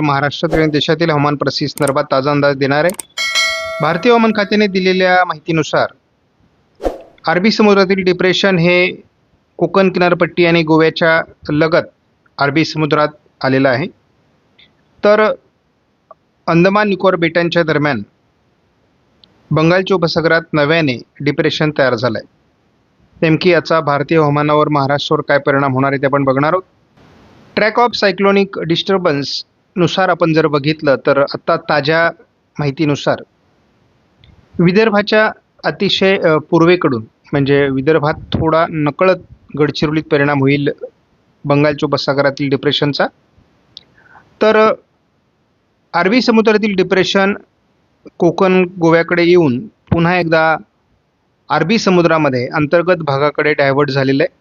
तर महाराष्ट्रात आणि देशातील हवामान परिस्थिती संदर्भात ताजा अंदाज देणार आहे. भारतीय हवामान खात्याने दिलेल्या माहितीनुसार अरबी समुद्रातील डिप्रेशन हे कोकण किनारपट्टी आणि गोव्याच्या लगत अरबी समुद्रात आलेलं आहे. तर अंदमान निकोबार बेटांच्या दरम्यान बंगालच्या उपसागरात नव्याने डिप्रेशन तयार झालं आहे नेमकी याचा भारतीय हवामानावर महाराष्ट्रावर काय परिणाम होणार आहे ते आपण बघणार आहोत. ट्रॅक ऑफ सायक्लोनिक डिस्टर्बन्स नुसार आपण जर बघितलं तर आत्ता ताज्या माहितीनुसार विदर्भाच्या अतिशय पूर्वेकडून म्हणजे विदर्भात थोडा नकळत गडचिरोलीत परिणाम होईल बंगालच्या उपसागरातील डिप्रेशनचा तर अरबी समुद्रातील डिप्रेशन कोकण गोव्याकडे येऊन पुन्हा एकदा अरबी समुद्रामध्ये अंतर्गत भागाकडे डायव्हर्ट झालेलं आहे.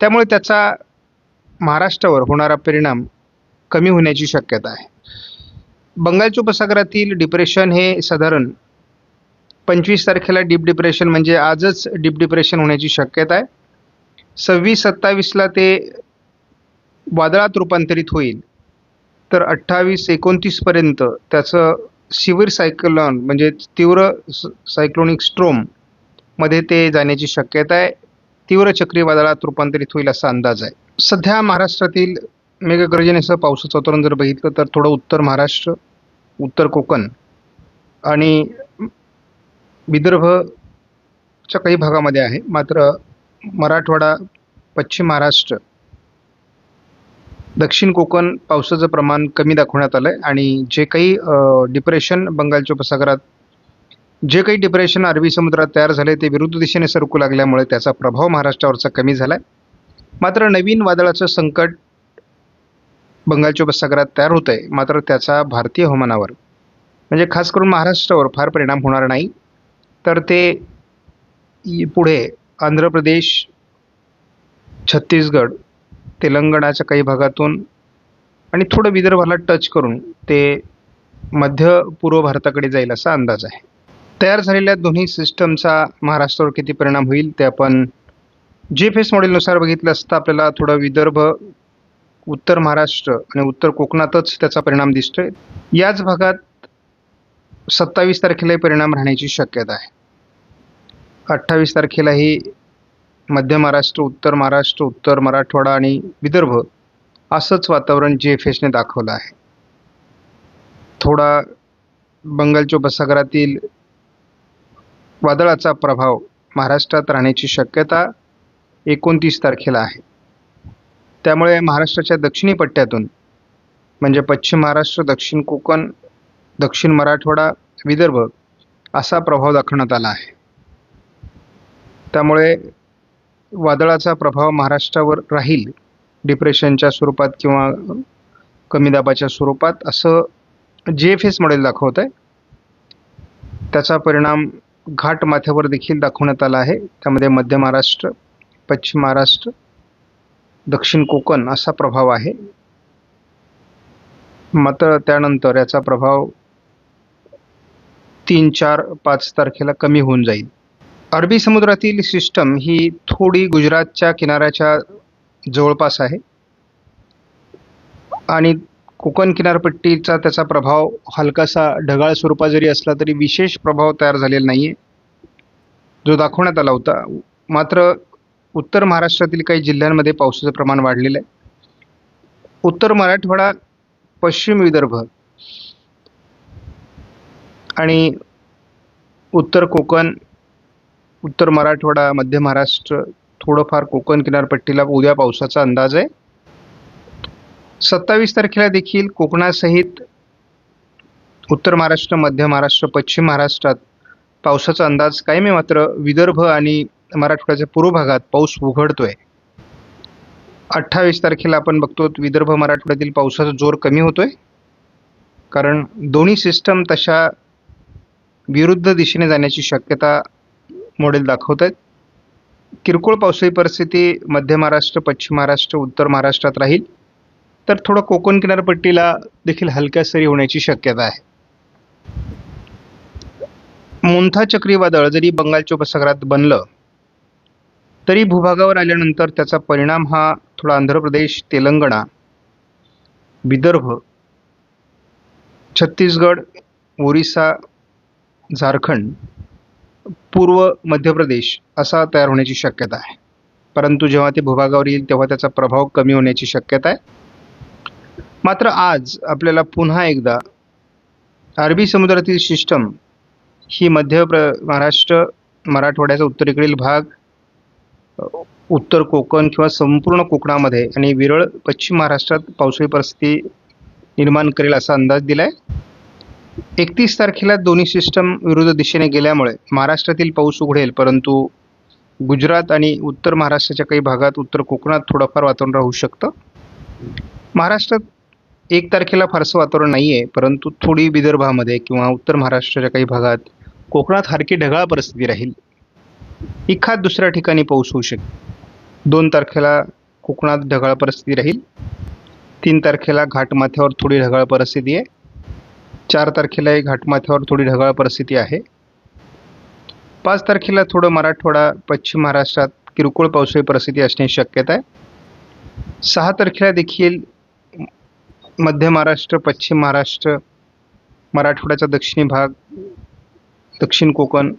त्यामुळे त्याचा महाराष्ट्रावर होणारा परिणाम कमी होण्याची शक्यता आहे. बंगालच्या उपसागरातील डिप्रेशन हे साधारण पंचवीस तारखेला डीप डिप्रेशन म्हणजे आजच डीप डिप्रेशन होण्याची शक्यता आहे. सव्वीस सत्तावीसला ते वादळात रूपांतरित होईल. तर अठ्ठावीस एकोणतीसपर्यंत त्याचं सिव्हिर सायक्लॉन म्हणजे तीव्र सायक्लोनिक स्ट्रोममध्ये ते जाण्याची शक्यता आहे. तीव्र चक्रीवादळात रूपांतरित होईल असा अंदाज आहे. सध्या महाराष्ट्रातील मेघगर्जनेसह पावसाचं वातावरण जर बघितलं तर थोडं उत्तर महाराष्ट्र उत्तर कोकण आणि विदर्भच्या काही भागामध्ये आहे. मात्र मराठवाडा पश्चिम महाराष्ट्र दक्षिण कोकण पावसाचं प्रमाण कमी दाखवण्यात आलं आहे आणि जे काही डिप्रेशन बंगालच्या उपसागरात जे काही डिप्रेशन अरबी समुद्रात तयार झाले ते विरुद्ध दिशेने सरकू लागल्यामुळे त्याचा प्रभाव महाराष्ट्रावरचा कमी झाला आहे मात्र नवीन वादळाचं संकट बंगालच्या उपसागरात तयार होत आहे. मात्र त्याचा भारतीय हवामानावर म्हणजे खास करून महाराष्ट्रावर फार परिणाम होणार नाही. तर ते पुढे आंध्र प्रदेश छत्तीसगड तेलंगणाच्या काही भागातून आणि थोडं विदर्भाला टच करून ते मध्य पूर्व भारताकडे जाईल असा अंदाज आहे. तयार झालेल्या दोन्ही सिस्टमचा महाराष्ट्रावर किती परिणाम होईल ते आपण जी एफ एस मॉडेलनुसार बघितलं असता आपल्याला थोडं विदर्भ उत्तर महाराष्ट्र आणि उत्तर कोकणातच त्याचा परिणाम दिसतोय. याच भागात सत्तावीस तारखेलाही परिणाम राहण्याची शक्यता आहे. अठ्ठावीस तारखेलाही मध्य महाराष्ट्र उत्तर महाराष्ट्र उत्तर मराठवाडा आणि विदर्भ असंच वातावरण जी एफ एसने दाखवलं आहे. थोडा बंगालच्या उपसागरातील वादळाचा प्रभाव महाराष्ट्रात राहण्याची शक्यता एकोणतीस तारखेला आहे. त्यामुळे महाराष्ट्राच्या दक्षिणी पट्ट्यातून म्हणजे पश्चिम महाराष्ट्र दक्षिण कोकण दक्षिण मराठवाडा विदर्भ असा प्रभाव दाखवण्यात आला आहे. त्यामुळे वादळाचा प्रभाव महाराष्ट्रावर राहील डिप्रेशनच्या स्वरूपात किंवा कमी दाबाच्या स्वरूपात असं जे एफ एस मॉडेल दाखवत आहे. त्याचा परिणाम घाट माथ्यावर देखील दाखवण्यात आला आहे. त्यामध्ये मध्य महाराष्ट्र पश्चिम महाराष्ट्र दक्षिण कोकण असा प्रभाव आहे. मात्र त्यानंतर याचा प्रभाव तीन चार पाच तारखेला कमी होऊन जाईल. अरबी समुद्रातील सिस्टम ही थोडी गुजरातच्या किनाऱ्याच्या जवळपास आहे. आणि कोकण किनारपट्टीचा त्याचा प्रभाव हलकासा ढगाळ स्वरूपात जरी असला तरी विशेष प्रभाव तयार झालेला नाही आहे जो दाखवण्यात आला होता. मात्र उत्तर महाराष्ट्रातील काही जिल्ह्यांमध्ये पावसाचं प्रमाण वाढलेलं आहे. उत्तर मराठवाडा पश्चिम विदर्भ आणि उत्तर कोकण उत्तर मराठवाडा मध्य महाराष्ट्र थोडंफार कोकण किनारपट्टीला उद्या पावसाचा अंदाज आहे. सत्तावीस तारखेला देखील कोकणासहित उत्तर महाराष्ट्र मध्य महाराष्ट्र पश्चिम महाराष्ट्रात पावसाचा अंदाज कायम आहे. मात्र विदर्भ आणि मराठवाड्याच्या पूर्व भागात पाऊस उघडतोय. अठ्ठावीस तारखेला आपण बघतो विदर्भ मराठवाड्यातील पावसाचा जोर कमी होतोय. कारण दोन्ही सिस्टम तशा विरुद्ध दिशेने जाण्याची शक्यता मॉडेल दाखवत आहेत किरकोळ पावसाळी परिस्थिती मध्य महाराष्ट्र पश्चिम महाराष्ट्र उत्तर महाराष्ट्रात राहील. तर थोडं कोकण किनारपट्टीला देखील हलक्या सरी होण्याची शक्यता आहे. मोंथा चक्रीवादळ जरी बंगालच्या उपसागरात बनलं तरी भूभागावर आल्यानंतर त्याचा परिणाम हा थोडा आंध्र प्रदेश तेलंगणा विदर्भ छत्तीसगड ओरिसा झारखंड पूर्व मध्य प्रदेश असा तयार होण्याची शक्यता आहे. परंतु जेव्हा ते भूभागावर येईल तेव्हा त्याचा प्रभाव कमी होण्याची शक्यता आहे. मात्र आज आपल्याला पुन्हा एकदा अरबी समुद्रातील सिस्टम ही मध्य प्र महाराष्ट्र मराठवाड्याचा उत्तरेकडील भाग उत्तर कोकण किंवा संपूर्ण कोकणामध्ये आणि विरळ पश्चिम महाराष्ट्रात पावसाळी परिस्थिती निर्माण करेल असा अंदाज दिलाय. एकतीस तारखेला दोन्ही सिस्टम विरुद्ध दिशेने गेल्यामुळे महाराष्ट्रातील पाऊस उघडेल परंतु गुजरात आणि उत्तर महाराष्ट्राच्या काही भागात उत्तर कोकणात थोडंफार वातावरण राहू शकतं. महाराष्ट्रात एक तारखेला फारसं वातावरण नाही आहे परंतु थोडी विदर्भामध्ये किंवा उत्तर महाराष्ट्राच्या काही भागात कोकणात हरकी ढगाळ परिस्थिती राहील. एखाद दुसऱ्या ठिकाणी पाऊस होऊ शकेल. दोन तारखेला कोकणात ढगाळ परिस्थिती राहील. तीन तारखेला घाटमाथ्यावर थोडी ढगाळ परिस्थिती आहे. चार तारखेलाही घाटमाथ्यावर थोडी ढगाळ परिस्थिती आहे. पाच तारखेला थोडं मराठवाडा पश्चिम महाराष्ट्रात किरकोळ पावसाळी परिस्थिती असण्याची शक्यता आहे. सहा तारखेला देखील मध्य महाराष्ट्र पश्चिम महाराष्ट्र मराठवाड्याचा दक्षिणी भाग दक्षिण कोकण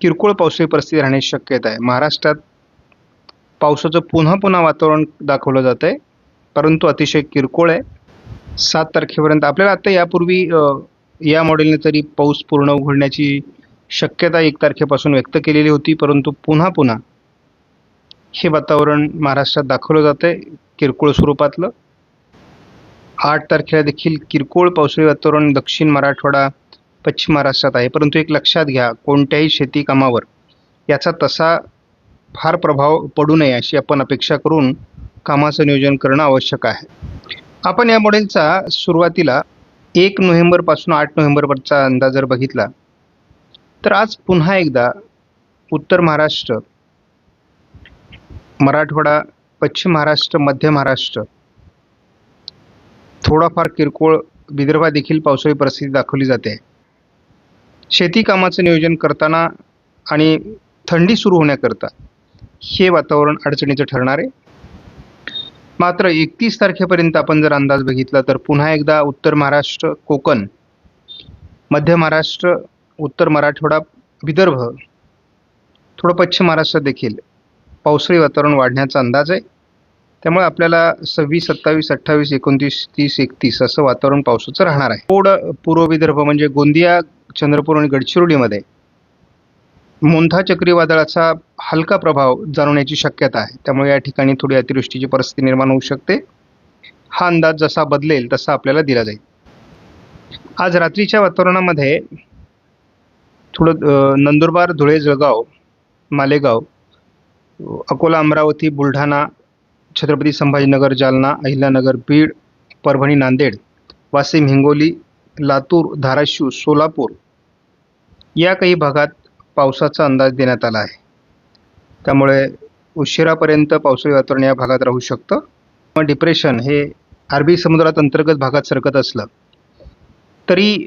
किरकोळ पावसाळी परिस्थिती राहण्याची शक्यता आहे. महाराष्ट्रात पावसाचं पुन्हा पुन्हा वातावरण दाखवलं जात आहे परंतु अतिशय किरकोळ आहे. सात तारखेपर्यंत आपल्याला आता यापूर्वी या मॉडेलने तरी पाऊस पूर्ण उघडण्याची शक्यता एक तारखेपासून व्यक्त केलेली होती. परंतु पुन्हा पुन्हा हे वातावरण महाराष्ट्रात दाखवलं जात आहे किरकोळ स्वरूपातलं. आठ तारखेला देखील किरकोळ पावसाळी वातावरण दक्षिण मराठवाडा पश्चिम महाराष्ट्रात आहे. परंतु एक लक्षात घ्या कोणत्याही शेती कामावर याचा तसा फार प्रभाव पडू नये अशी आपण अपेक्षा करून कामाचं नियोजन करणं आवश्यक आहे. आपण या मॉडेलचा सुरुवातीला एक नोव्हेंबरपासून आठ नोव्हेंबरवरचा अंदाज जर बघितला तर आज पुन्हा एकदा उत्तर महाराष्ट्र मराठवाडा पश्चिम महाराष्ट्र मध्य महाराष्ट्र थोडाफार किरकोळ विदर्भात देखील पावसाळी परिस्थिती दाखवली जाते. शेती कामाचं नियोजन करताना आणि थंडी सुरू होण्याकरता हे वातावरण अडचणीचं ठरणार आहे. मात्र एकतीस तारखेपर्यंत आपण जर अंदाज बघितला तर पुन्हा एकदा उत्तर महाराष्ट्र कोकण मध्य महाराष्ट्र उत्तर मराठवाडा विदर्भ थोडं पश्चिम महाराष्ट्रात देखील पावसाळी वातावरण वाढण्याचा अंदाज आहे. त्यामुळे आपल्याला सव्वीस सत्तावीस अठ्ठावीस एकोणतीस तीस एकतीस असं वातावरण पावसाचं राहणार आहे. थोडं पूर्व विदर्भ म्हणजे गोंदिया चंद्रपूर आणि गडचिरोलीमध्ये. मोंथा चक्रीवादळाचा हलका प्रभाव जाणवण्याची शक्यता आहे. त्यामुळे या ठिकाणी थोडी अतिवृष्टीची परिस्थिती निर्माण होऊ शकते. हा अंदाज जसा बदलेल तसा आपल्याला दिला जाईल. आज रात्रीच्या वातावरणामध्ये थोडं नंदुरबार धुळे जळगाव मालेगाव अकोला अमरावती बुलढाणा छत्रपती संभाजीनगर जालना अहिल्यानगर बीड परभणी नांदेड वाशिम हिंगोली लातूर धाराशिव सोलापूर या काही भागात पावसाचा अंदाज देण्यात आला आहे. त्यामुळे उशिरापर्यंत पावसाळी वातावरण या भागात राहू शकतं. मग डिप्रेशन हे अरबी समुद्रात अंतर्गत भागात सरकत असलं तरी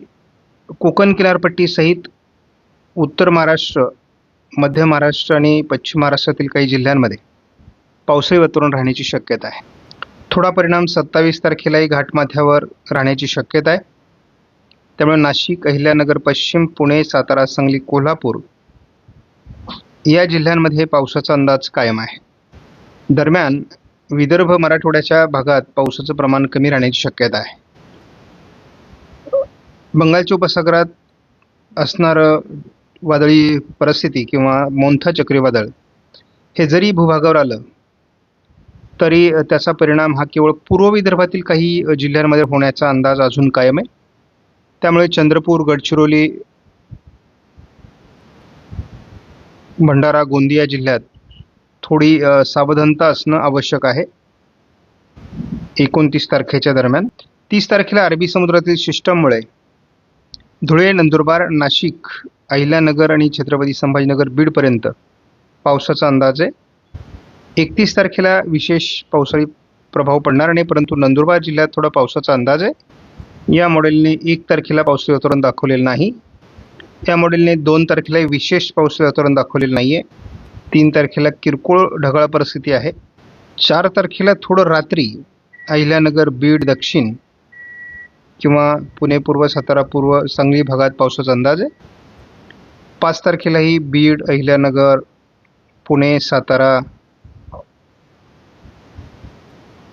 कोकण किनारपट्टीसहित उत्तर महाराष्ट्र मध्य महाराष्ट्र आणि पश्चिम महाराष्ट्रातील काही जिल्ह्यांमध्ये पावसाळी वातावरण राहण्याची शक्यता आहे. थोडा परिणाम सत्तावीस तारखेलाही घाटमाथ्यावर राहण्याची शक्यता आहे. त्यामुळे नाशिक अहिल्यानगर पश्चिम पुणे सातारा सांगली कोल्हापूर या जिल्ह्यांमध्ये पावसाचा अंदाज कायम आहे. दरम्यान विदर्भ मराठवाड्याच्या भागात पावसाचं प्रमाण कमी राहण्याची शक्यता आहे. बंगालच्या उपसागरात असणारं वादळी परिस्थिती किंवा मोंथा चक्रीवादळ हे जरी भूभागावर आलं तरी त्याचा परिणाम हा केवळ पूर्व विदर्भातील काही जिल्ह्यांमध्ये होण्याचा अंदाज अजून कायम आहे. त्यामुळे चंद्रपूर गडचिरोली भंडारा गोंदिया जिल्ह्यात थोडी सावधानता असणं आवश्यक आहे. एकोणतीस तारखेच्या दरम्यान. तीस तारखेला अरबी समुद्रातील सिस्टममुळे धुळे नंदुरबार नाशिक अहिल्यानगर आणि छत्रपती संभाजीनगर बीडपर्यंत पावसाचा अंदाज आहे. एकतीस तारखेला विशेष पावसाळी प्रभाव पडणार नाही परंतु नंदुरबार जिल्ह्यात थोडा पावसाचा अंदाज आहे. या मॉडेलने एक तारखेला पावसाळी वातावरण दाखवलेलं नाही. या मॉडेलने दोन तारखेला विशेष पावसाळी वातावरण दाखवलेलं नाही आहे तीन तारखेला किरकोळ ढगाळ परिस्थिती आहे. चार तारखेला थोडं रात्री अहिल्यानगर बीड दक्षिण किंवा पुणे पूर्व सातारा पूर्व सांगली भागात पावसाचा अंदाज आहे. पाच तारखेलाही बीड अहिल्यानगर पुणे सातारा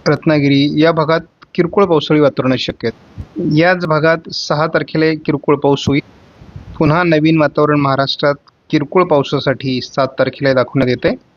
रत्नागिरी या भागात किरकोळ पावसाळी वातावरण शक्य आहे. याच भागात सहा तारखेला किरकोळ पाऊस होईल पुन्हा नवीन वातावरण महाराष्ट्रात किरकोळ पावसासाठी सात तारखेला दाखवण्यात येते